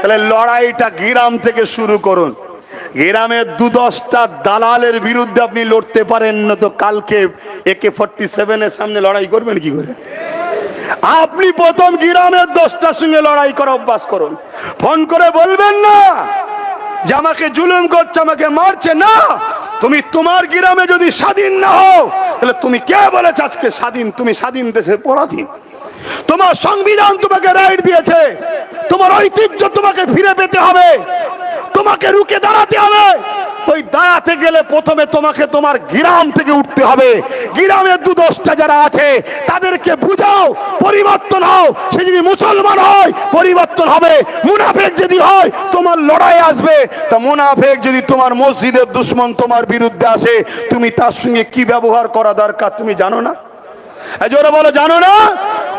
তাহলে লড়াইটা গ্রাম থেকে শুরু করুন। গ্রামের দু দশটা দালালের বিরুদ্ধে আপনি লড়তে পারেন না তো কালকে একে ফর্টি সেভেনের সামনে লড়াই করবেন কি করে? আপনি প্রথম গ্রামের দশটার সঙ্গে লড়াই করা অভ্যাস করুন। ফোন করে বলবেন না যে আমাকে জুলুম করছে, আমাকে মারছে। না, তুমি তোমার গ্রামে যদি স্বাধীন না হও, তাহলে তুমি কে বলেছ আজকে স্বাধীন? তুমি স্বাধীন দেশে পরাধীন। তোমার সংবিধান তোমাকে রাইট দিয়েছে। তোমার ঐতিহ্য তোমাকে ফিরে পেতে হবে। তোমাকে রুখে দাঁড়াতে হবে। ওই দাঁড়াতে গেলে প্রথমে তোমাকে তোমার গ্রাম থেকে উঠতে হবে। গ্রামের দু দশটা যারা আছে, তাদেরকে বুঝাও, পরিবর্তন হও। সে যদি মুসলমান হয়, পরিবর্তন হবে। মুনাফেক যদি হয়, তোমার লড়াই আসবে। তা মুনাফেক যদি তোমার মসজিদের দুশ্মন তোমার বিরুদ্ধে আসে, তুমি তার সঙ্গে কি ব্যবহার করা দরকার তুমি জানো না? জোরে বলো, জানো না?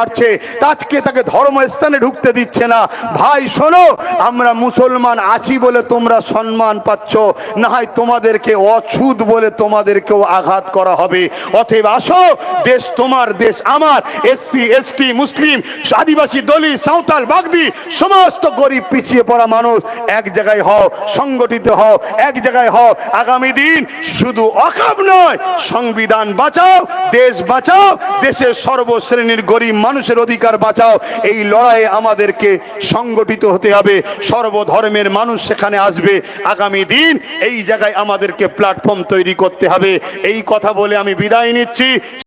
মারছে আজকে তাকে ধর্মস্থানে ঢুকতে দিচ্ছে না। ভাই, শোনো, আমরা মুসলমান আছি বলে তোমরা সম্মান পাচ্ছ না হয় তোমাদেরকে অছুত বলে তোমাদেরকেও আঘাত করা হবে। অতএব আসো, দেশ তোমার, দেশ আমার। এসসি, এসটি, মুসলিম, আদিবাসী, দলিত, সাঁওতাল, বাগদি, সমস্ত গরিব, পিছিয়ে পড়া মানুষ এক জায়গায় হও, সংগঠিত হও, এক জায়গায় হও। আগামী দিন শুধু অকাব নয়, সংবিধান বাঁচাও, দেশ বাঁচাও, দেশের সর্বশ্রেণীর গরিব মানুষের অধিকার বাঁচাও। এই লড়াইয়ে আমাদেরকে সংগঠিত হতে হবে। সর্বধর্মের মানুষ সেখানে আসবে। আগামী দিন এই জায়গায় আমাদেরকে প্ল্যাটফর্ম তৈরি করতে হবে। এই কথা বলে আমি বিদায় নিচ্ছি।